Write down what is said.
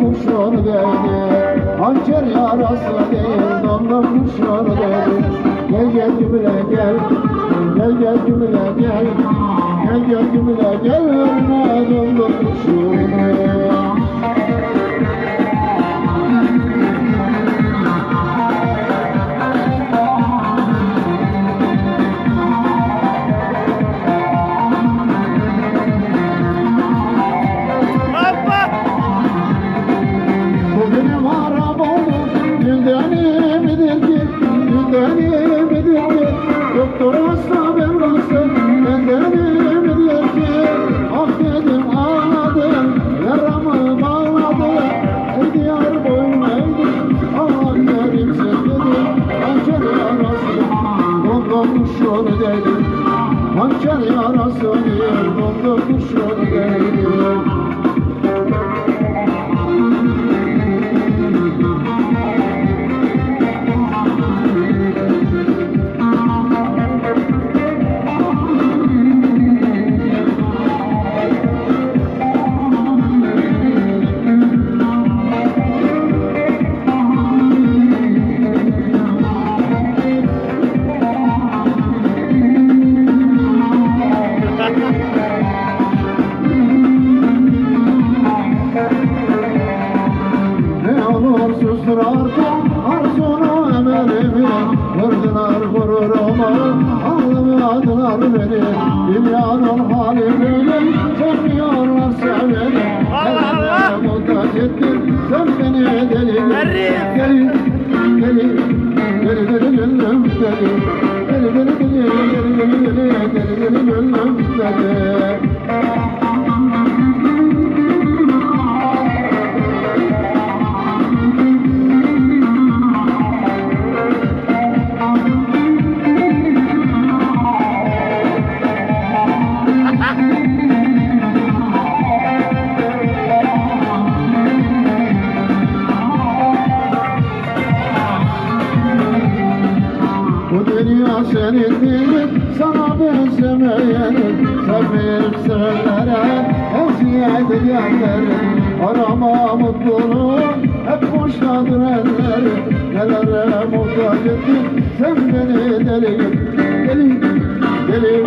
kurşun değdi Hançer yarası değil damla kurşun değdi Gel gel cümle gel. Gel gel cümle gel. Gel gel cümle gel. Ölme damla kurşun değdi kurşun dedi Hançer yarası diyor Dondu kurşun dedi susturarken arzunu emelimi Vurdular gururumu ağlamadılar beni Dünyanın hali böyle sevmiyorlar seveni Allah Allah! Muhtaç ettin sen beni deli! Deli deli deli deli deli Deli deli deli deli deli deli deli deli gönlüm deli Senin bilip sana benzemeyenin Sevmeyip sevenlere eziyet edenlerin Arama mutluluğu hep boşladır ellerin Nelere muhtaç ettin sen beni deliyim Deliyim, deliyim.